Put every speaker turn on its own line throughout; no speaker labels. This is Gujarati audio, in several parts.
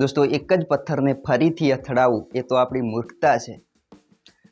દોસ્તો, એક જ પથ્થરને ફરીથી અથડાવવું એ તો આપણી મૂર્ખતા છે.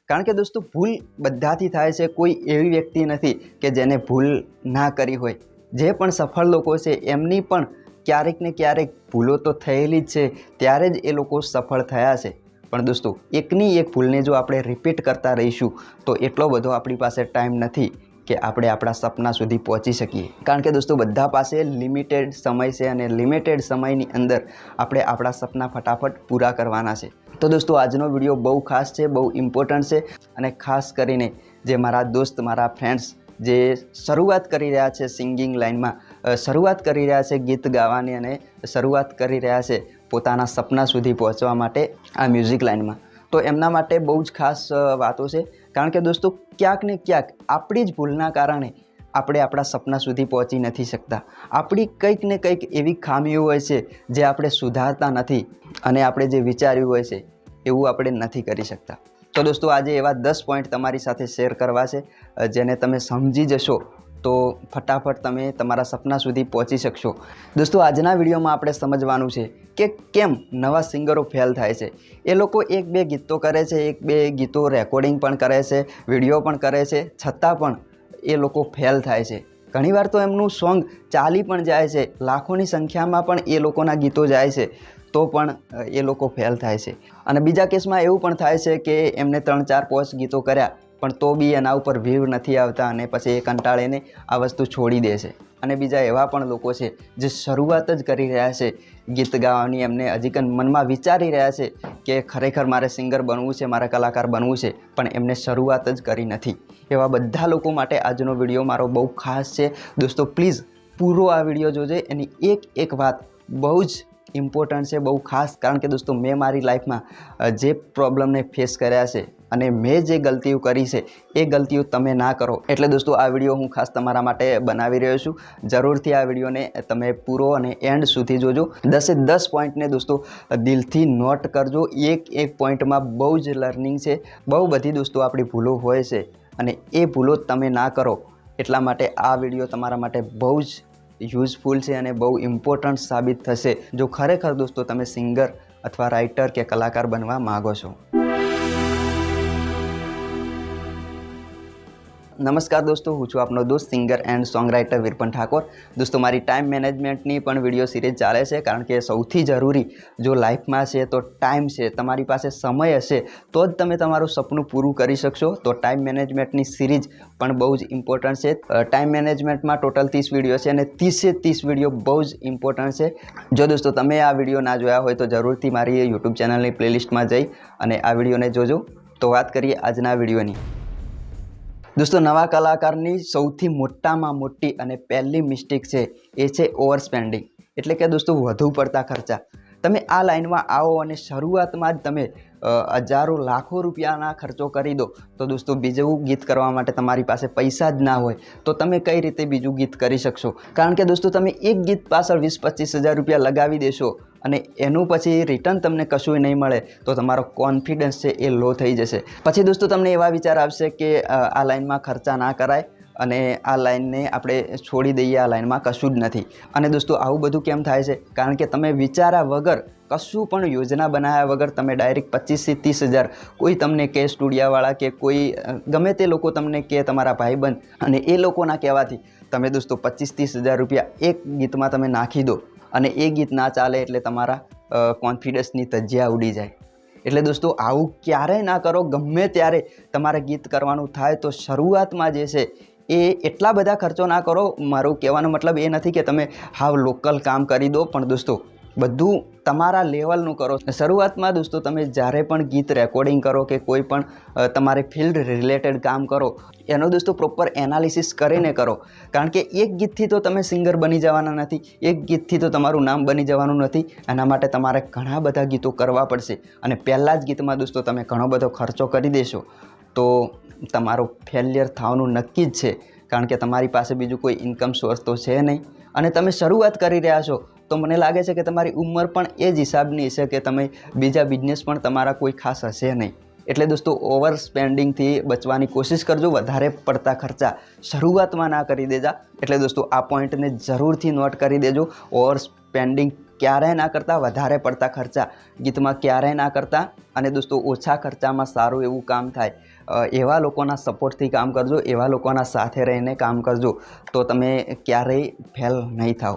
કારણ કે દોસ્તો, ભૂલ બધાથી થાય છે, કોઈ એવી વ્યક્તિ નથી કે જેને ભૂલ ના કરી હોય. જે પણ સફળ લોકો છે, એમની પણ ક્યારેક ને ક્યારેક ભૂલો તો થયેલી જ છે, ત્યારે જ એ લોકો સફળ થયા છે. પણ દોસ્તો, એકની એક ભૂલને જો આપણે રિપીટ કરતા રહીશું, તો એટલો બધો આપણી પાસે ટાઈમ નથી. કે આપણે આપણા સપના સુધી પહોંચી શકીએ. કારણ કે દોસ્તો, બધા પાસે લિમિટેડ સમય છે અને લિમિટેડ સમયની અંદર આપણે આપણા સપના ફટાફટ પૂરા કરવાના છે. તો દોસ્તો, આજનો વીડિયો બહુ ખાસ છે, બહુ ઇમ્પોર્ટન્ટ છે અને ખાસ કરીને જે મારા દોસ્ત, મારા ફ્રેન્ડ્સ જે શરૂઆત કરી રહ્યા છે સિંગિંગ લાઇનમાં શરૂઆત કરી રહ્યા છે ગીત ગાવાની અને શરૂઆત કરી રહ્યા છે પોતાના સપના સુધી પહોંચવા માટે આ મ્યુઝિક લાઇનમાં તો એમના માટે બહુ જ ખાસ વાતો છે. કારણ કે દોસ્તો, ક્યાંક ને ક્યાંક આપણી જ ભૂલના કારણે આપણે આપણા સપના સુધી પહોંચી નથી શકતા. આપણી કંઈક ને કંઈક એવી ખામીઓ હોય છે જે આપણે સુધારતા નથી અને આપણે જે વિચાર્યું હોય છે એવું આપણે નથી કરી શકતા. તો દોસ્તો, આજે એવા દસ પોઈન્ટ તમારી સાથે શેર કરવા છે જેને તમે સમજી જશો તો ફટાફટ તમે તમારા સપના સુધી પહોંચી શકશો. દોસ્તો, આજના વિડીયોમાં આપણે સમજવાનું છે કે કેમ નવા સિંગરો ફેલ થાય છે. એ લોકો એક બે ગીતો કરે છે, એક બે ગીતો રેકોર્ડિંગ પણ કરે છે વીડિયો પણ કરે છે, છતાં પણ એ લોકો ફેલ થાય છે. ઘણીવાર તો એમનું સોંગ ચાલી પણ જાય છે, લાખોની સંખ્યામાં પણ એ લોકોના ગીતો જાય છે, તો પણ એ લોકો ફેલ થાય છે. અને બીજા કેસમાં એવું પણ થાય છે કે એમને ત્રણ ચાર પોસ્ટ ગીતો કર્યા પણ તો બી એના ઉપર વ્યૂ નથી આવતા અને પછી એ કંટાળીને આ વસ્તુ છોડી દે છે. અને બીજા એવા પણ લોકો છે, જે શરૂઆત જ કરી રહ્યા છે ગીત ગાવાની. એમને હજી મનમાં વિચારી રહ્યા છે કે ખરેખર મારે સિંગર બનવું છે, મારે કલાકાર બનવું છે, પણ એમને શરૂઆત જ કરી નથી. એવા બધા લોકો માટે આજનો વીડિયો મારો બહુ ખાસ છે. દોસ્તો, પ્લીઝ પૂરો આ વીડિયો જોજે. એની એક એક વાત બહુ જ ઇમ્પોર્ટન્ટ છે, બહુ ખાસ. કારણ કે દોસ્તો, મેં મારી લાઈફમાં જે પ્રોબ્લમને ફેસ કર્યા છે અને મેં જે ગલતીઓ કરી છે, એ ગલતીઓ તમે ના કરો. એટલે દોસ્તો, આ વીડિયો હું ખાસ તમારા માટે બનાવી રહ્યો છું. જરૂરથી આ વિડીયોને તમે પૂરો અને એન્ડ સુધી જોજો. દસે દસ પોઈન્ટને દોસ્તો, દિલથી નોટ કરજો. એક એક પોઈન્ટમાં બહુ જ લર્નિંગ છે. બહુ બધી દોસ્તો આપણી ભૂલો હોય છે અને એ ભૂલો તમે ના કરો. એટલા માટે આ વીડિયો તમારા માટે બહુ જ યુઝફુલ છે અને બહુ ઇમ્પોર્ટન્ટ સાબિત થશે. જો ખરેખર દોસ્તો તમે સિંગર અથવા રાઇટર કે કલાકાર બનવા માગો છો. નમસ્કાર દોસ્તો, હું છું આપનો દોસ્ત singer and songwriter Virpan Thakor. દોસ્તો, મારી ટાઈમ મેનેજમેન્ટની પણ વીડિયો સિરીઝ ચાલે છે, કારણ કે સૌથી જરૂરી જો લાઈફમાં છે તો ટાઈમ છે, તમારી પાસે સમય હશે, તો જ તમે તમારું સપનું પૂરું કરી શકશો. તો ટાઈમ મેનેજમેન્ટની સિરીઝ પણ બહુ જ ઇમ્પોર્ટન્ટ છે. ટાઈમ મેનેજમેન્ટમાં ટોટલ ત્રીસ વીડિયો છે અને ત્રીસે ત્રીસ વીડિયો બહુ જ ઇમ્પોર્ટન્ટ છે. જો દોસ્તો, તમે આ વીડિયો ના જોયા હોય તો જરૂરથી મારી યુટ્યુબ ચેનલની પ્લેલિસ્ટમાં જઈ અને આ વિડીયોને જોજો. તો વાત કરીએ આજના વિડીયોની દોસ્તો, નવા કલાકારની સૌથી મોટામાં મોટી અને પહેલી મિસ્ટેક છે, એ છે ઓવર સ્પેન્ડિંગ એટલે કે દોસ્તો, વધુ પડતા ખર્ચા. તમે આ લાઈનમાં આવો અને શરૂઆતમાં જ તમે હજારો લાખો રૂપિયાના ખર્ચો કરી દો. તો દોસ્તો, બીજું ગીત કરવા માટે તમારી પાસે પૈસા જ ના હોય, તો તમે કઈ રીતે બીજું ગીત કરી શકશો? કારણ કે દોસ્તો, તમે એક ગીત પાછળ વીસ પચીસ હજાર રૂપિયા લગાવી દેશો અને એનું પછી રિટર્ન તમને કશું નહીં મળે, તો તમારો કોન્ફિડન્સ છે એ લો થઈ જશે. પછી દોસ્તો, તમને એવા વિચાર આવશે કે આ લાઇનમાં ખર્ચા ના કરાય અને આ લાઈનને આપણે છોડી દઈએ આ લાઈનમાં કશું જ નથી. અને દોસ્તો, આવું બધું કેમ થાય છે? કારણ કે તમે વિચાર્યા વગર કશું પણ યોજના બનાવ્યા વગર તમે ડાયરેક્ટ પચીસથી ત્રીસ હજાર કોઈ તમને કે સ્ટુડિયાવાળા કે કોઈ ગમે તે લોકો તમને કે તમારા ભાઈબંધ અને એ લોકોના કહેવાથી તમે દોસ્તો પચીસ ત્રીસ હજાર રૂપિયા એક ગીતમાં તમે નાખી દો અને એ ગીત ના ચાલે એટલે તમારા કોન્ફિડન્સની તજિયા ઉડી જાય. એટલે દોસ્તો, આવું ક્યારેય ના કરો. ગમે ત્યારે તમારે ગીત કરવાનું થાય તો શરૂઆતમાં જે છે એ એટલા બધા ખર્ચો ના કરો, મારું કહેવાનો મતલબ એ નથી કે તમે હાવ લોકલ કામ કરી દો, પણ દોસ્તો, બધું તમારા લેવલનું કરો. શરૂઆતમાં દોસ્તો, તમે જ્યારે પણ ગીત રેકોર્ડિંગ કરો કે કોઈ પણ તમારે ફિલ્ડ રિલેટેડ કામ કરો, એનો દોસ્તો પ્રોપર એનાલિસિસ કરીને કરો. કારણ કે એક ગીતથી તો તમે સિંગર બની જવાના નથી, એક ગીતથી તો તમારું નામ બની જવાનું નથી, એના માટે તમારે ઘણા બધા ગીતો કરવા પડશે. અને પહેલાં જ ગીતમાં દોસ્તો, તમે ઘણો બધો ખર્ચો કરી દેશો. તો તમારો ફેલિયર થવાનું નક્કી જ છે. કારણ કે તમારી પાસે બીજું કોઈ ઇન્કમ સોર્સ તો છે નહીં. અને તમે શરૂઆત કરી રહ્યા છો, તો મને લાગે છે કે તમારી ઉંમર પણ એ જ હિસાબની હશે કે તમે બીજા બિઝનેસ પણ તમારા કોઈ ખાસ હશે નહીં. એટલે દોસ્તો ઓવર સ્પેન્ડિંગથી બચવાની કોશિશ કરજો, વધારે પડતા ખર્ચા શરૂઆતમાં ના કરી દેજા. એટલે દોસ્તો, આ પોઈન્ટને જરૂરથી નોટ કરી દેજો. ઓવર સ્પેન્ડિંગ ક્યારેય ના કરતાં, વધારે પડતા ખર્ચા ગીતમાં ક્યારેય ના કરતા. અને દોસ્તો, ઓછા ખર્ચામાં સારું એવું કામ થાય. એવા લોકોના સપોર્ટથી કામ કરજો, એવા લોકોના સાથે રહીને કામ કરજો, તો તમે ક્યારેય ફેલ નહીં થાઓ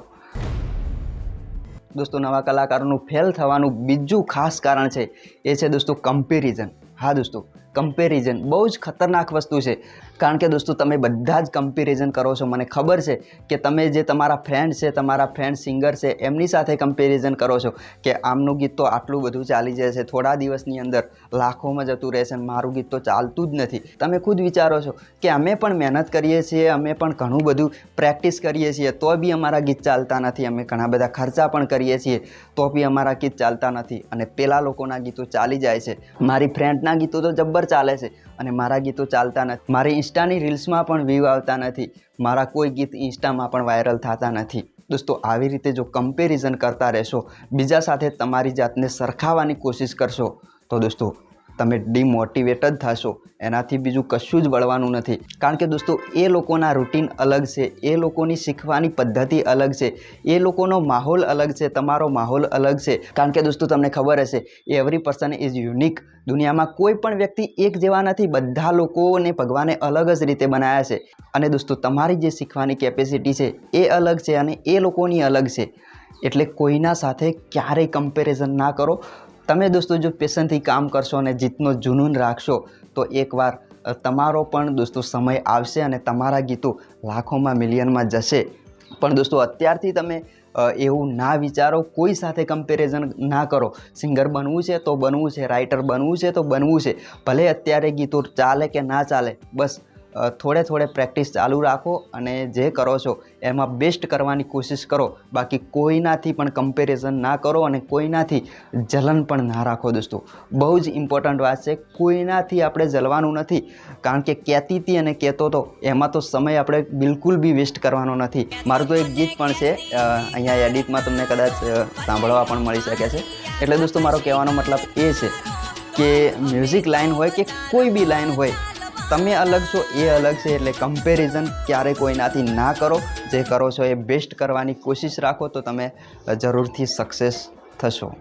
દોસ્તો, નવા કલાકારોનું ફેલ થવાનું બીજું ખાસ કારણ છે, એ છે દોસ્તો કમ્પેરિઝન હા દોસ્તો કમ્પેરિઝન બહુ જ ખતરનાક વસ્તુ છે. કારણ કે દોસ્તો, તમે બધા જ કમ્પેરિઝન કરો છો. મને ખબર છે કે તમે જે તમારા ફ્રેન્ડ છે, તમારા ફ્રેન્ડ સિંગર છે, એમની સાથે કમ્પેરિઝન કરો છો કે આમનું ગીત તો આટલું બધું ચાલી જાય છે, થોડા દિવસની અંદર લાખોમાં જતું રહેશે મારું ગીત તો ચાલતું જ નથી. તમે ખુદ વિચારો છો કે અમે પણ મહેનત કરીએ છીએ, અમે પણ ઘણું બધું પ્રેક્ટિસ કરીએ છીએ, તો બી અમારા ગીત ચાલતા નથી. અમે ઘણા બધા ખર્ચા પણ કરીએ છીએ, તો બી અમારા ગીત ચાલતા નથી. અને પેલા લોકોના ગીતો ચાલી જાય છે. મારી ફ્રેન્ડના ગીતો તો જબ્બર ચાલે છે. અને મારા ગીતો ચાલતા નથી. મારી ઇન્સ્ટાની રીલ્સમાં પણ વ્યૂ આવતા નથી. મારા કોઈ ગીત ઇન્સ્ટામાં પણ વાયરલ થતા નથી. દોસ્તો, આવી રીતે જો કમ્પેરિઝન કરતા રહેશો, બીજા સાથે તમારી જાતને સરખાવવાની કોશિશ કરશો, તો દોસ્તો તમે ડિમોટિવેટ જ થશો. એનાથી બીજું કશું જ વળવાનું નથી. કારણ કે દોસ્તો, એ લોકોના રૂટીન અલગ છે. એ લોકોની શીખવાની પદ્ધતિ અલગ છે. એ લોકોનો માહોલ અલગ છે. તમારો માહોલ અલગ છે. કારણ કે દોસ્તો, તમને ખબર હશે એવરી પર્સન ઇઝ યુનિક દુનિયામાં કોઈ પણ વ્યક્તિ એક જેવા નથી. બધા લોકોને ભગવાને અલગ જ રીતે બનાવ્યા છે. અને દોસ્તો, તમારી જે શીખવાની કેપેસિટી છે, એ અલગ છે અને એ લોકોની અલગ છે. એટલે કોઈના સાથે ક્યારેય કમ્પેરિઝન ના કરો. તમે દોસ્તો જો પેશનથી કામ કરશો અને જીતનો જુનૂન રાખશો, તો એકવાર તમારો પણ દોસ્તો સમય આવશે અને તમારા ગીતો લાખોમાં મિલિયનમાં જશે. પણ દોસ્તો અત્યારથી તમે એવું ના વિચારો, કોઈ સાથે કમ્પેરિઝન ના કરો. સિંગર બનવું છે તો બનવું છે, રાઇટર બનવું છે તો બનવું છે. ભલે અત્યારે ગીતો ચાલે કે ના ચાલે, બસ થોડે થોડે પ્રેક્ટિસ ચાલુ રાખો અને જે કરો છો એમાં બેસ્ટ કરવાની કોશિશ કરો. બાકી કોઈનાથી પણ કમ્પેરિઝન ના કરો અને કોઈનાથી જલન પણ ના રાખો દોસ્તો. બહુ જ ઇમ્પોર્ટન્ટ વાત છે, કોઈનાથી આપણે જલવાનું નથી. કારણ કે કહેતી હતી અને કહેતો હતો એમાં તો સમય આપણે બિલકુલ બી વેસ્ટ કરવાનો નથી. મારું તો એક ગીત પણ છે અહીંયા એડિટમાં તમને કદાચ સાંભળવા પણ મળી શકે છે. એટલે દોસ્તો મારો કહેવાનો મતલબ એ છે કે મ્યુઝિક લાઇન હોય કે કોઈ બી લાઇન હોય તમે અલગ છો, એ અલગ છે, એટલે કમ્પેરિઝન ક્યારે કોઈનાથી ના કરો. જે કરો છો એ બેસ્ટ કરવાની કોશિશ રાખો તો તમે જરૂરથી સક્સેસ થશો.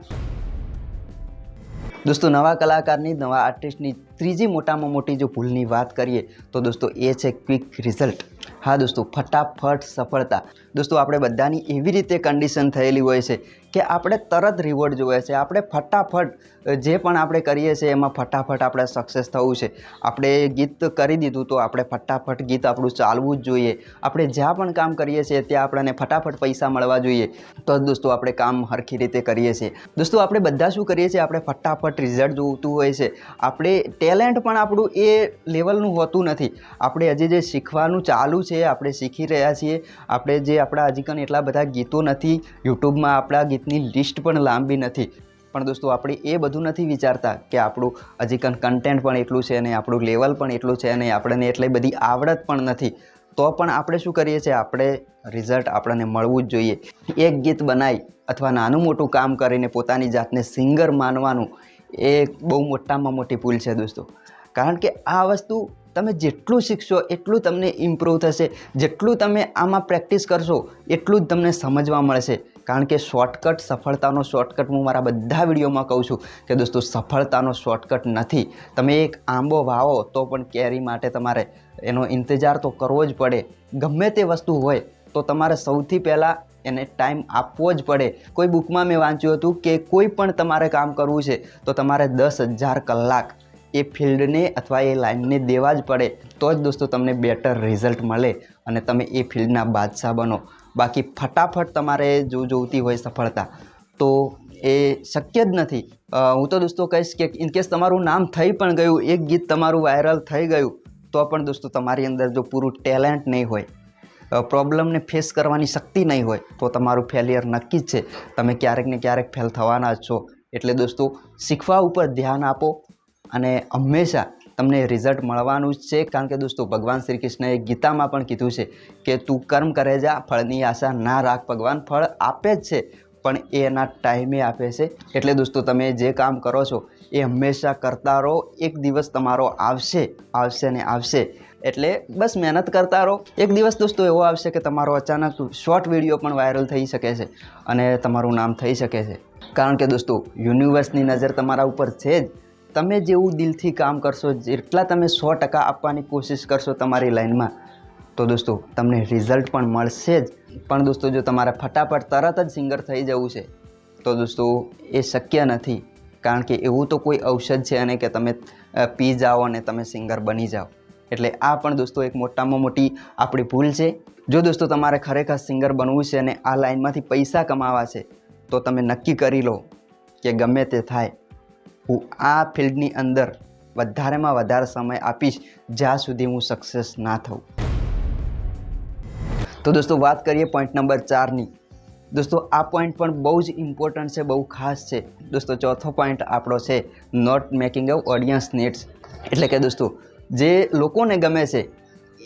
દોસ્તો, નવા કલાકારની, નવા આર્ટિસ્ટની ત્રીજી મોટામાં મોટી જો ભૂલની વાત કરીએ તો દોસ્તો એ છે ક્વિક રિઝલ્ટ હા દોસ્તો, ફટાફટ સફળતા. દોસ્તો, આપણે બધાની એવી રીતે કન્ડિશન થયેલી હોય છે કે આપણે તરત રિવોર્ડ જોઈએ છે. આપણે ફટાફટ જે પણ આપણે કરીએ છીએ એમાં ફટાફટ આપણે સક્સેસ થવું છે. આપણે ગીત કરી દીધું તો આપણે ફટાફટ ગીત આપણું ચાલવું જ જોઈએ. આપણે જ્યાં પણ કામ કરીએ છીએ ત્યાં આપણને ફટાફટ પૈસા મળવા જોઈએ. તો જ દોસ્તો, આપણે કામ હરખી રીતે કરીએ છીએ. દોસ્તો, આપણે બધા શું કરીએ છીએ? આપણે ફટાફટ રિઝલ્ટ જોતું હોય છે. આપણે ટેલેન્ટ પણ આપણું એ લેવલનું હોતું નથી. આપણે હજી જે શીખવાનું ચાલુ છે આપણે શીખી રહ્યા છીએ. આપણે જે આપણા હજી કન એટલા બધા ગીતો નથી, યુટ્યુબમાં આપણા ગીતની લિસ્ટ પણ લાંબી નથી. પણ દોસ્તો, આપણે એ બધું નથી વિચારતા કે આપણું હજી કન કન્ટેન્ટ પણ એટલું છે અને આપણું લેવલ પણ એટલું છે અને આપણને એટલી બધી આવડત પણ નથી. તો પણ આપણે શું કરીએ છીએ? આપણે રિઝલ્ટ આપણને મળવું જ જોઈએ. એક ગીત બનાવી અથવા નાનું મોટું કામ કરીને પોતાની જાતને સિંગર માનવાનું એ બહુ મોટામાં મોટી ભૂલ છે દોસ્તો. કારણ કે આ વસ્તુ તમે જેટલું શીખશો, એટલું તમને ઇમ્પ્રૂવ થશે. જેટલું તમે આમાં પ્રેક્ટિસ કરશો, એટલું જ તમને સમજવા મળશે. કારણ કે શોર્ટકટ સફળતાનો શોર્ટકટ હું મારા બધા વિડીયોમાં કહું છું કે દોસ્તો, સફળતાનો શોર્ટકટ નથી. તમે એક આંબો વાવો તો પણ કેરી માટે તમારે એનો ઇંતજાર તો કરવો જ પડે. ગમે તે વસ્તુ હોય, તો તમારે સૌથી પહેલાં એને ટાઈમ આપવો જ પડે. કોઈ બુકમાં મેં વાંચ્યું હતું કે કોઈ પણ તમારે કામ કરવું છે, તો તમારે દસ હજાર કલાક એ ફિલ્ડને અથવા એ લાઇનને દેવા જ પડે, તો જ દોસ્તો તમને બેટર રિઝલ્ટ મળે અને તમે એ ફિલ્ડના બાદશાહ બનો. બાકી ફટાફટ તમારે જો જોઈતી હોય સફળતા, તો એ શક્ય જ નથી. હું તો દોસ્તો કહીશ કે ઇનકેસ તમારું નામ થઈ પણ ગયું, એક ગીત તમારું વાયરલ થઈ ગયું, તો પણ દોસ્તો તમારી અંદર જો પૂરું ટેલેન્ટ નહીં હોય પ્રોબ્લેમને ફેસ કરવાની શક્તિ નહીં હોય, તો તમારું ફેલિયર નક્કી જ છે. તમે ક્યારેક ને ક્યારેક ફેલ થવાના જ છો. એટલે દોસ્તો શીખવા ઉપર ધ્યાન આપો અને હંમેશા તમને રિઝલ્ટ મળવાનું જ છે. કારણ કે દોસ્તો, ભગવાન શ્રી કૃષ્ણએ ગીતામાં પણ કીધું છે કે તું કર્મ કરે જા, ફળની આશા ના રાખ, ભગવાન ફળ આપે જ છે, પણ એ એના ટાઈમે આપે છે. એટલે દોસ્તો, તમે જે કામ કરો છો એ હંમેશા કરતા રહો. એક દિવસ તમારો આવશે આવશે ને આવશે. એટલે બસ મહેનત કરતા રહો. એક દિવસ દોસ્તો એવો આવશે કે તમારો અચાનક શોર્ટ વીડિયો પણ વાયરલ થઈ શકે છે અને તમારું નામ થઈ શકે છે. કારણ કે દોસ્તો યુનિવર્સની નજર તમારા ઉપર છે જ. તમે જેવું દિલથી કામ કરશો, જેટલા તમે સો ટકા આપવાની કોશિશ કરશો તમારી લાઈનમાં, તો દોસ્તો, તમને રિઝલ્ટ પણ મળશે જ. પણ દોસ્તો, જો તમારે ફટાફટ તરત જ સિંગર થઈ જવું છે, તો દોસ્તો, એ શક્ય નથી. કારણ કે એવું તો કોઈ ઔષધ છે અને કે તમે પી જાઓ અને તમે સિંગર બની જાઓ. એટલે આ પણ દોસ્તો એક મોટામાં મોટી આપણી ભૂલ છે. જો દોસ્તો, તમારે ખરેખર સિંગર બનવું છે અને આ લાઈનમાંથી પૈસા કમાવા છે, તો તમે નક્કી કરી લો કે ગમે તે થાય. હું આ ફિલ્ડની અંદર વધારેમાં વધારે સમય આપીશ, જ્યાં સુધી હું સક્સેસ ના થઉં. તો દોસ્તો, વાત કરીએ પોઈન્ટ નંબર ચારની. દોસ્તો, આ પોઈન્ટ પણ બહુ જ ઇમ્પોર્ટન્ટ છે, બહુ ખાસ છે. દોસ્તો, ચોથો પોઈન્ટ આપણો છે note making of audience needs એટલે કે દોસ્તો, જે લોકોને ગમે છે,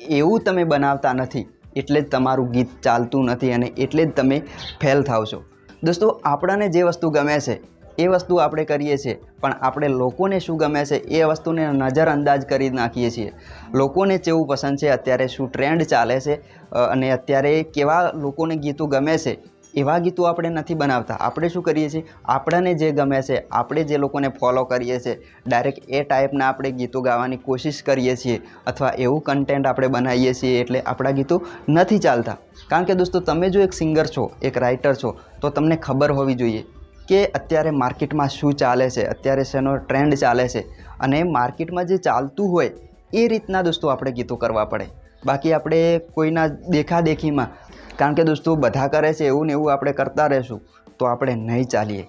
એવું તમે બનાવતા નથી. એટલે જ તમારું ગીત ચાલતું નથી અને એટલે જ તમે ફેલ થાવ છો. દોસ્તો, આપણને જે વસ્તુ ગમે છે એ વસ્તુ આપણે કરીએ છીએ. પણ આપણે લોકોને શું ગમે છે એ વસ્તુને નજરઅંદાજ કરી નાખીએ છીએ. લોકોને કેવું પસંદ છે? અત્યારે શું ટ્રેન્ડ ચાલે છે? અને અત્યારે કેવા લોકોને ગીતો ગમે છે? એવા ગીતો આપણે નથી બનાવતા. આપણે શું કરીએ છીએ? આપણને જે ગમે છે, આપણે જે લોકોને ફોલો કરીએ છીએ ડાયરેક્ટ એ ટાઈપના આપણે ગીતો ગાવાની કોશિશ કરીએ છીએ અથવા એવું કન્ટેન્ટ આપણે બનાવીએ છીએ એટલે આપણા ગીતો નથી ચાલતા. કારણ કે દોસ્તો, તમે જો એક સિંગર છો, એક રાઇટર છો, તો તમને ખબર હોવી જોઈએ કે અત્યારે માર્કેટમાં શું ચાલે છે, અત્યારે શેનો ટ્રેન્ડ ચાલે છે અને માર્કેટમાં જે ચાલતું હોય એ રીતના દોસ્તો આપણે ગીતો કરવા પડે. બાકી આપણે કોઈના દેખાદેખીમાં, કારણ કે દોસ્તો બધા કરે છે એવું ને એવું આપણે કરતા રહેશું, તો આપણે નહીં ચાલીએ.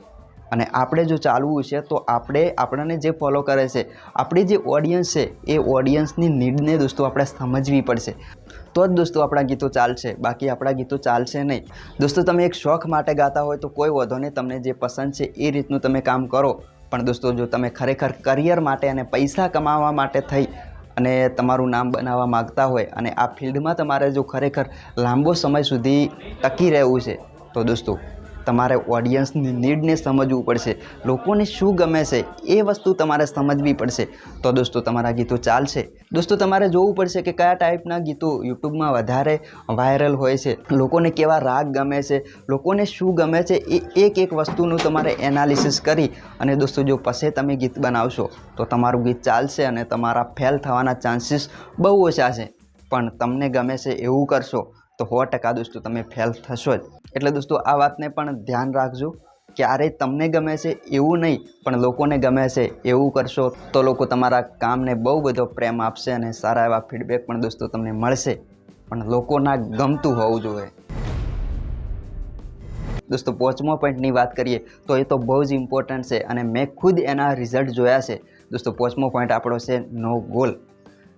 અને આપણે જો ચાલવું છે તો આપણે આપણને જે ફોલો કરે છે, આપણી જે ઓડિયન્સ છે એ ઓડિયન્સની નીડને દોસ્તો આપણે સમજવી પડશે. તો જ દોસ્તો આપણા ગીતો ચાલશે, બાકી આપણા ગીતો ચાલશે નહીં. દોસ્તો તમે એક શોખ માટે ગાતા હોય તો કોઈ વધો નહીં, તમને જે પસંદ છે એ રીતનું તમે કામ કરો. પણ દોસ્તો જો તમે ખરેખર કરિયર માટે અને પૈસા કમાવા માટે થઈ અને તમારું નામ બનાવવા માગતા હોય અને આ ફિલ્ડમાં તમારે જો ખરેખર લાંબો સમય સુધી ટકી રહેવું છે, તો દોસ્તો તમારે ઓડિયન્સની નીડને સમજવું પડશે. લોકોને શું ગમે છે, એ વસ્તુ તમારે સમજવી પડશે. તો દોસ્તો, તમારા ગીતો ચાલશે. દોસ્તો, તમારે જોવું પડશે કે કયા ટાઈપના ગીતો યુટ્યુબમાં વધારે વાયરલ હોય છે. લોકોને કેવા રાગ ગમે છે, લોકોને શું ગમે છે, એ એક એક વસ્તુનું તમારે એનાલિસિસ કરી અને દોસ્તો, જો પછી તમે ગીત બનાવશો, તો તમારું ગીત ચાલશે અને તમારા ફેલ થવાના ચાન્સીસ બહુ ઓછા છે. પણ તમને ગમે છે એવું કરશો તો સો ટકા દોસ્તો તમે ફેલ થશો જ. એટલે દોસ્તો આ વાતને પણ ધ્યાન રાખજો. ક્યારેય તમને ગમે છે એવું નહીં, પણ લોકોને ગમે છે એવું કરશો તો લોકો તમારા કામને બહુ બધો પ્રેમ આપશે અને સારા એવા ફીડબેક પણ દોસ્તો તમને મળશે. પણ લોકોના ગમતું હોવું જોઈએ. દોસ્તો પોચમો પોઈન્ટની વાત કરીએ તો એ તો બહુ જ ઇમ્પોર્ટન્ટ છે અને મેં ખુદ એના રિઝલ્ટ જોયા છે. દોસ્તો પોચમો પોઈન્ટ આપણો છે નો ગોલ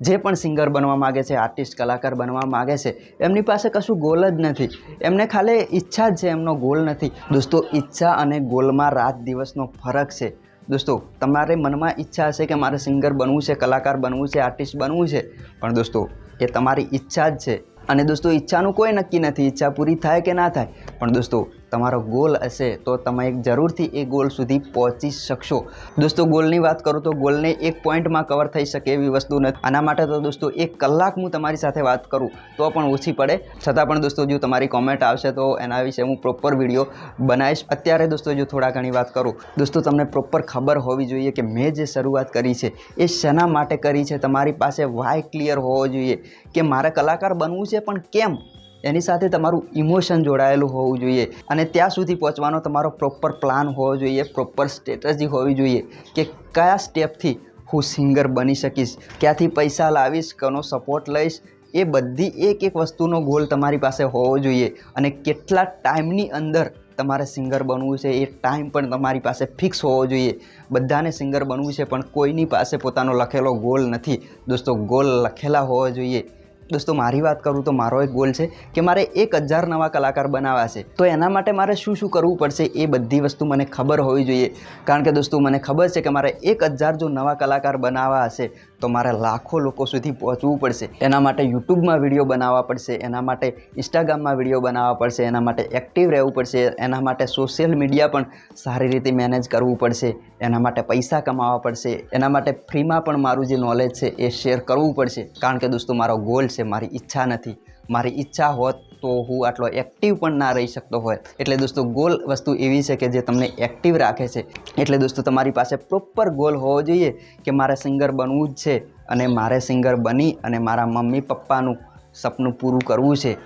જે પણ સિંગર બનવા માગે છે, આર્ટિસ્ટ, કલાકાર બનવા માગે છે, એમની પાસે કશું ગોલ જ નથી. એમને ખાલી ઈચ્છા જ છે, એમનો ગોલ નથી. દોસ્તો, ઈચ્છા અને ગોલમાં રાત દિવસનો ફરક છે. દોસ્તો, તમારે મનમાં ઈચ્છા હશે કે મારે સિંગર બનવું છે, કલાકાર બનવું છે, આર્ટિસ્ટ બનવું છે, પણ દોસ્તો, એ તમારી ઈચ્છા જ છે. અને દોસ્તો, ઈચ્છાનું કોઈ નક્કી નથી. ઈચ્છા પૂરી થાય કે ના થાય. પણ દોસ્તો તમારો ગોલ હશે તો તમે જરૂરથી એ ગોલ સુધી પહોંચી શકશો. દોસ્તો ગોલની વાત કરું તો ગોલને એક પોઈન્ટમાં કવર થઈ શકે એવી વસ્તુ નથી. આના માટે તો દોસ્તો, એક કલાક હું તમારી સાથે વાત કરું તો પણ ઓછી પડે. છતાં પણ દોસ્તો, જો તમારી કોમેન્ટ આવશે તો એના વિશે હું પ્રોપર વીડિયો બનાવીશ. અત્યારે દોસ્તો, જો થોડા ઘણી વાત કરું, દોસ્તો, તમને પ્રોપર ખબર હોવી જોઈએ કે મેં જે શરૂઆત કરી છે, એ શેના માટે કરી છે? તમારી પાસે વાય ક્લિયર હોવો જોઈએ કે મારે કલાકાર બનવું છે પણ કેમ? એની સાથે તમારું ઇમોશન જોડાયેલું હોવું જોઈએ અને ત્યાં સુધી પહોંચવાનો તમારો પ્રોપર પ્લાન હોવો જોઈએ પ્રોપર સ્ટ્રેટજી હોવી જોઈએ કે કયા સ્ટેપથી હું સિંગર બની શકીશ, ક્યાંથી પૈસા લાવીશ, કોનો સપોર્ટ લઈશ, એ બધી એક એક વસ્તુનો ગોલ તમારી પાસે હોવો જોઈએ અને કેટલા ટાઈમની અંદર તમારે સિંગર બનવું છે એ ટાઈમ પણ તમારી પાસે ફિક્સ હોવો જોઈએ. બધાને સિંગર બનવું છે પણ કોઈની પાસે પોતાનો લખેલો ગોલ નથી. દોસ્તો ગોલ લખેલા હોવા જોઈએ. દોસ્તો, મારી વાત કરું તો મારો એક ગોલ છે કે મારે એક હજાર નવા કલાકાર બનાવવા છે. તો એના માટે મારે શું શું કરવું પડશે એ બધી વસ્તુ મને ખબર હોવી જોઈએ. કારણ કે દોસ્તો, મને ખબર છે કે મારે એક હજાર જો નવા કલાકાર બનાવવા હશે તો મારે લાખો લોકો સુધી પહોંચવું પડશે. એના માટે યુટ્યુબમાં વીડિયો બનાવવા પડશે, એના માટે ઇન્સ્ટાગ્રામમાં વીડિયો બનાવવા પડશે, એના માટે એક્ટિવ રહેવું પડશે, એના માટે સોશિયલ મીડિયા પણ સારી રીતે મેનેજ કરવું પડશે, એના માટે પૈસા કમાવવા પડશે, એના માટે ફ્રીમાં પણ મારું જે નોલેજ છે એ શેર કરવું પડશે. કારણ કે દોસ્તો, મારો ગોલ છે, મારી ઈચ્છા નથી. મારી ઈચ્છા હોત તો હું આટલો એક્ટિવ પણ ના રહી શકતો હોય એટલે દોસ્તો ગોલ વસ્તુ એવી છે કે જે તમને એક્ટિવ રાખે છે. એટલે દોસ્તો, તમારી પાસે પ્રોપર ગોલ હોવો જોઈએ કે મારે સિંગર બનવું જ છે અને મારે સિંગર બની અને મારા મમ્મી પપ્પાનું સપનું પૂરું કરવું છે.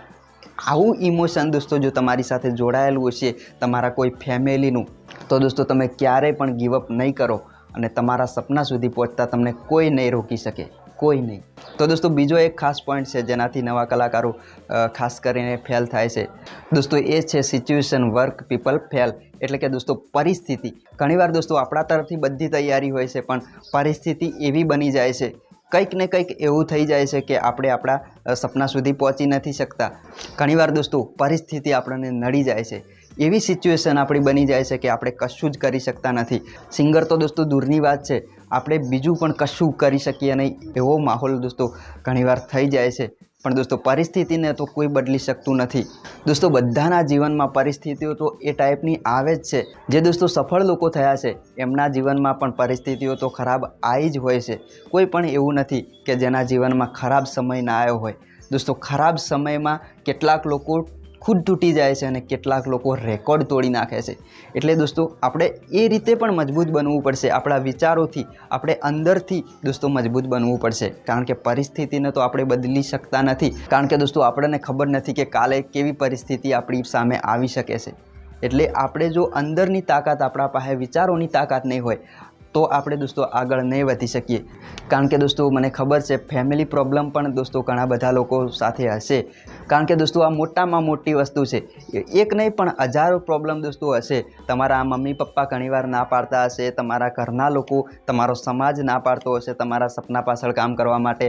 આવું ઇમોશન દોસ્તો, જો તમારી સાથે જોડાયેલું હશે, તમારા કોઈ ફેમિલીનું, તો દોસ્તો, તમે ક્યારેય પણ ગીવઅપ નહીં કરો અને તમારા સપના સુધી પહોંચતા તમને કોઈ નહીં રોકી શકે. કોઈ નહીં. તો દોસ્તો, બીજો એક ખાસ પોઈન્ટ છે જેનાથી નવા કલાકારો ખાસ કરીને ફેલ થાય છે. દોસ્તો, એ છે સિચ્યુએશન વર્ક પીપલ ફેલ એટલે કે દોસ્તો, પરિસ્થિતિ. ઘણીવાર દોસ્તો આપણા તરફથી બધી તૈયારી હોય છે, પણ પરિસ્થિતિ એવી બની જાય છે. કંઈક ને કંઈક એવું થઈ જાય છે કે આપણે આપણા સપના સુધી પહોંચી નથી શકતા. ઘણીવાર દોસ્તો, પરિસ્થિતિ આપણને નડી જાય છે. એવી સિચ્યુએશન આપણી બની જાય છે કે આપણે કશું જ કરી શકતા નથી. સિંગર તો દોસ્તો દૂરની વાત છે. આપણે બીજું પણ કશું કરી શકીએ નહીં એવો માહોલ દોસ્તો ઘણીવાર થઈ જાય છે. પણ દોસ્તો પરિસ્થિતિને તો કોઈ બદલી શકતું નથી. દોસ્તો બધાના જીવનમાં પરિસ્થિતિઓ તો એ ટાઈપની આવે જ છે. જે દોસ્તો સફળ લોકો થયા છે, એમના જીવનમાં પણ પરિસ્થિતિઓ તો ખરાબ આવી જ હોય છે. કોઈ પણ એવું નથી કે જેના જીવનમાં ખરાબ સમય ના આવ્યો હોય. દોસ્તો ખરાબ સમયમાં કેટલાક લોકો ખુદ તૂટી જાય છે અને કેટલાક લોકો રેકોર્ડ તોડી નાખે છે. એટલે દોસ્તો, આપણે એ રીતે પણ મજબૂત બનવું પડશે. આપણા વિચારોથી, આપણે અંદરથી દોસ્તો મજબૂત બનવું પડશે. કારણ કે પરિસ્થિતિને તો આપણે બદલી શકતા નથી. કારણ કે દોસ્તો, આપણને ખબર નથી કે કાલે કેવી પરિસ્થિતિ આપણી સામે આવી શકે છે. એટલે આપણે જો અંદરની તાકાત, આપણા પાસે વિચારોની તાકાત નહીં હોય તો આપણે દોસ્તો આગળ નહીં વધી શકીએ. કારણ કે દોસ્તો મને ખબર છે ફેમિલી પ્રોબ્લેમ પણ દોસ્તો ઘણા બધા લોકો સાથે હશે. કારણ કે દોસ્તો આ મોટામાં મોટી વસ્તુ છે. એક નહીં પણ હજારો પ્રોબ્લેમ દોસ્તો હશે. તમારા મમ્મી પપ્પા ઘણીવાર ના પાડતા હશે, તમારા ઘરના લોકો, તમારો સમાજ ના પાડતો હશે, તમારા સપના પાછળ કામ કરવા માટે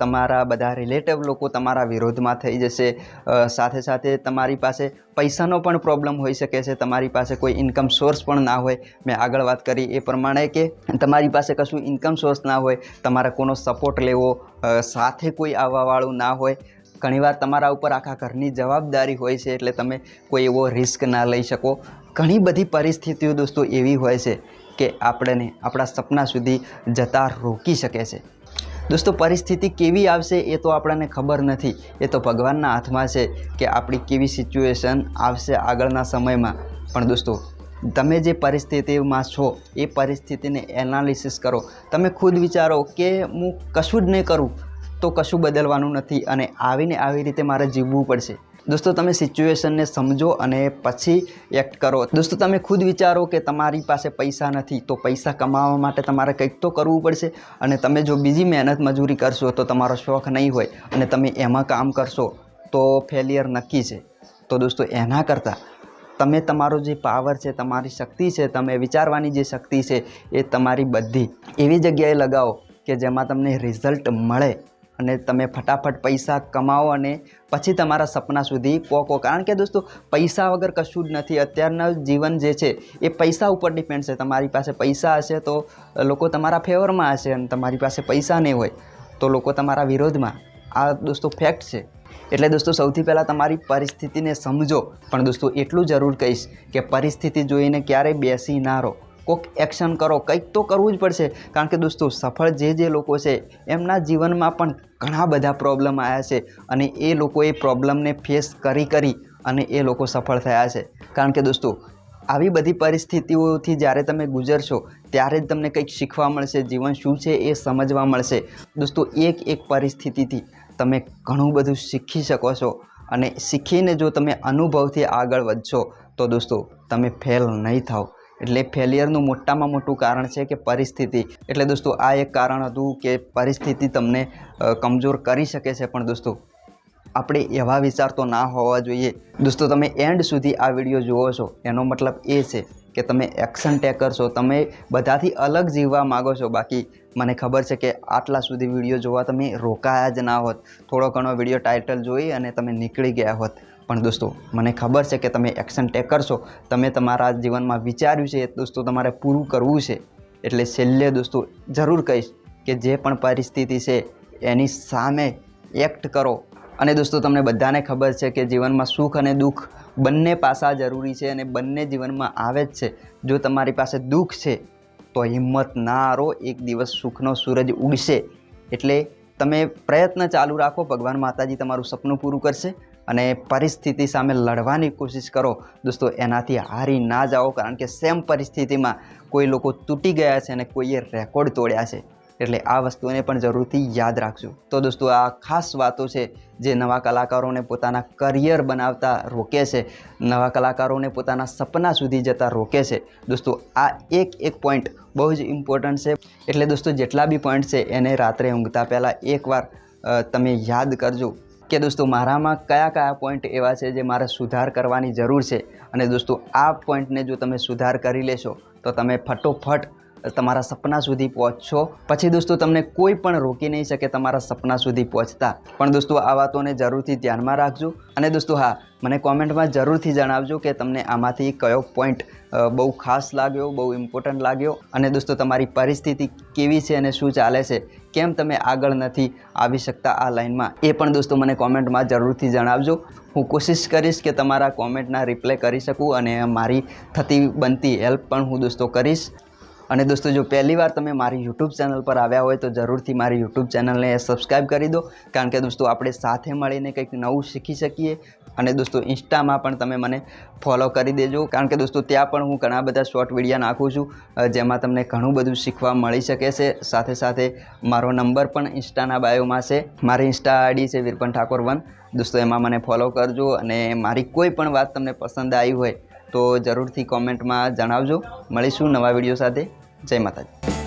તમારા બધા રિલેટિવ લોકો તમારા વિરોધમાં થઈ જશે. સાથે સાથે તમારી પાસે પૈસાનો પણ પ્રોબ્લેમ હોઈ શકે છે. તમારી પાસે કોઈ ઇન્કમ સોર્સ પણ ના હોય. મેં આગળ વાત કરી એ પ્રમાણે કે તમારી પાસે કશું ઇન્કમ સોર્સ ના હોય, તમારે કોનો સપોર્ટ લેવો સાથે કોઈ આવવાવાળું ના હોય. ઘણીવાર તમારા ઉપર આખા ઘરની જવાબદારી હોય છે એટલે તમે કોઈ એવો રિસ્ક ના લઈ શકો. ઘણી બધી પરિસ્થિતિઓ દોસ્તો એવી હોય છે કે આપણને આપણા સપના સુધી જતા રોકી શકે છે. દોસ્તો, પરિસ્થિતિ કેવી આવશે એ તો આપણને ખબર નથી. એ તો ભગવાનના હાથમાં છે કે આપણી કેવી સિચ્યુએશન આવશે આગળના સમયમાં. પણ દોસ્તો, તમે જે પરિસ્થિતિમાં છો, એ પરિસ્થિતિને એનાલિસિસ કરો. તમે ખુદ વિચારો કે હું કશું જ નહીં કરું, તો કશું બદલવાનું નથી અને આવીને આવી રીતે મારે જીવવું પડશે. દોસ્તો, તમે સિચ્યુએશનને સમજો અને પછી એક્ટ કરો. દોસ્તો, તમે ખુદ વિચારો કે તમારી પાસે પૈસા નથી, તો પૈસા કમાવા માટે તમારે કંઈક તો કરવું પડશે અને તમે જો બીજી મહેનત મજૂરી કરશો તો તમારો શોખ નહીં હોય અને તમે એમાં કામ કરશો તો ફેલિયર નક્કી છે. તો દોસ્તો, એના કરતાં તમે તમારો જે પાવર છે, તમારી શક્તિ છે, તમે વિચારવાની જે શક્તિ છે એ તમારી બધી એવી જગ્યાએ લગાવો કે જેમાં તમને રિઝલ્ટ મળે. અને તમે ફટાફટ પૈસા કમાઓ અને પછી તમારા સપના સુધી પહોંચો કારણ કે દોસ્તો, પૈસા વગર કશું જ નથી. અત્યારના જીવન જે છે, એ પૈસા ઉપર ડિપેન્ડ છે. તમારી પાસે પૈસા હશે તો લોકો તમારા ફેવરમાં હશે અને તમારી પાસે પૈસા નહીં હોય તો લોકો તમારા વિરોધમાં. આ દોસ્તો ફેક્ટ છે. એટલે દોસ્તો, સૌથી પહેલાં તમારી પરિસ્થિતિને સમજો. પણ દોસ્તો, એટલું જરૂર કહીશ કે પરિસ્થિતિ જોઈને ક્યારેય બેસી ના રહો. કોઈક એક્શન કરો, કંઈક તો કરવું જ પડશે. કારણ કે દોસ્તો, સફળ જે જે લોકો છે, એમના જીવનમાં પણ ઘણા બધા પ્રોબ્લેમ આવ્યા છે અને એ લોકો એ પ્રોબ્લેમને ફેસ કરી કરી અને એ લોકો સફળ થયા છે. કારણ કે દોસ્તો, આવી બધી પરિસ્થિતિઓથી જ્યારે તમે ગુજરશો, ત્યારે જ તમને કંઈક શીખવા મળશે, જીવન શું છે એ સમજવા મળશે. દોસ્તો, એક એક પરિસ્થિતિથી તમે ઘણું બધું શીખી શકો છો અને શીખીને જો તમે અનુભવથી આગળ વધશો, તો દોસ્તો, તમે ફેલ નહીં થાઓ એટલે ફેલિયરનું મોટામાં મોટું કારણ છે કે પરિસ્થિતિ. એટલે દોસ્તો, આ એક કારણ હતું કે પરિસ્થિતિ તમને કમજોર કરી શકે છે. પણ દોસ્તો, આપણે એવા વિચાર તો ના હોવા જોઈએ. દોસ્તો, તમે એન્ડ સુધી આ વીડિયો જુઓ છો. એનો મતલબ એ છે કે તમે એક્શન ટેકર છો. તમે બધાથી અલગ જીવવા માગો છો. બાકી મને ખબર છે કે આટલા સુધી વીડિયો જોવા તમે રોકાયા જ ના હોત. થોડો ઘણો વીડિયો ટાઇટલ જોઈ અને તમે નીકળી ગયા હોત. પણ દોસ્તો, મને ખબર છે કે તમે એક્શન ટેક કરશો. તમે તમારા જીવનમાં વિચાર્યું છે દોસ્તો તમારે પૂરું કરવું છે. એટલે છેલ્લે દોસ્તો જરૂર કહીશ કે જે પણ પરિસ્થિતિ છે એની સામે એક્ટ કરો. અને દોસ્તો તમને બધાને ખબર છે કે જીવનમાં સુખ અને દુઃખ બંને પાસા જરૂરી છે અને બંને જીવનમાં આવે જ છે. જો તમારી પાસે દુઃખ છે, તો હિંમત ના હારો એક દિવસ સુખનો સૂરજ ઉગશે એટલે તમે પ્રયત્ન ચાલુ રાખો, ભગવાન માતાજી તમારું સપનું પૂરું કરશે. અને પરિસ્થિતિ સામે લડવાની કોશિશ કરો. દોસ્તો, એનાથી હારી ના જાઓ, કારણ કે સેમ પરિસ્થિતિમાં કોઈ લોકો તૂટી ગયા છે અને કોઈએ રેકોર્ડ તોડ્યા છે. એટલે આ વસ્તુને પણ જરૂરથી યાદ રાખજો. તો દોસ્તો, આ ખાસ વાતો છે જે નવા કલાકારોને પોતાના કરિયર બનાવતા રોકે છે. નવા કલાકારોને પોતાના સપના સુધી જતા રોકે છે. દોસ્તો, આ એક એક પોઈન્ટ બહુ જ ઇમ્પોર્ટન્ટ છે. એટલે દોસ્તો, જેટલા બી પોઈન્ટ છે એને રાત્રે ઊંઘતા પહેલાં એકવાર તમે યાદ કરજો. કે દોસ્તો, મારામાં કયા કયા પોઈન્ટ એવા છે જે મારે સુધાર કરવાની જરૂર છે? અને દોસ્તો, આ પોઈન્ટને જો તમે સુધાર કરી લેશો, તો તમે ફટોફટ તમારા સપના સુધી પહોંચશો. પછી દોસ્તો, તમને કોઈ પણ રોકી નહીં શકે તમારા સપના સુધી પહોંચતા. પણ દોસ્તો, આ વાતોને જરૂરથી ધ્યાનમાં રાખજો. અને દોસ્તો, હા, મને કોમેન્ટમાં જરૂરથી જણાવજો કે તમને આમાંથી કયો પોઈન્ટ બહુ ખાસ લાગ્યો, બહુ ઇમ્પોર્ટન્ટ લાગ્યો. અને દોસ્તો, તમારી પરિસ્થિતિ કેવી છે અને શું ચાલે છે? કેમ તમે આગળ નથી આવી શકતા આ લાઈનમાં એ પણ દોસ્તો મને કોમેન્ટમાં જરૂરથી જણાવજો. હું કોશિશ કરીશ કે તમારા કોમેન્ટના રિપ્લાય કરી શકું અને મારી થતી બનતી હેલ્પ પણ હું દોસ્તો કરીશ. અને દોસ્તો, જો પહેલી વાર તમે મારી યુટ્યુબ ચેનલ પર આવ્યા હોય તો જરૂરથી મારી યુટ્યુબ ચેનલને સબસ્ક્રાઈબ કરી દો. કારણ કે દોસ્તો, આપણે સાથે મળીને કંઈક નવું શીખી શકીએ. અને દોસ્તો, ઇન્સ્ટામાં પણ તમે મને ફોલો કરી દેજો. કારણ કે દોસ્તો, ત્યાં પણ હું ઘણા બધા શોર્ટ વીડિયો નાખું છું. જેમાં તમને ઘણું બધું શીખવા મળી શકે છે. સાથે સાથે મારો નંબર પણ ઇન્સ્ટાના બાયોમાં છે. મારી ઇન્સ્ટા આઈડી છે વિરપન ઠાકોર વન. દોસ્તો, એમાં મને ફોલો કરજો. અને મારી કોઈ પણ વાત તમને પસંદ આવી હોય તો જરૂરથી કોમેન્ટમાં જણાવજો. મળીશું નવા વીડિયો સાથે. જય માતાજી.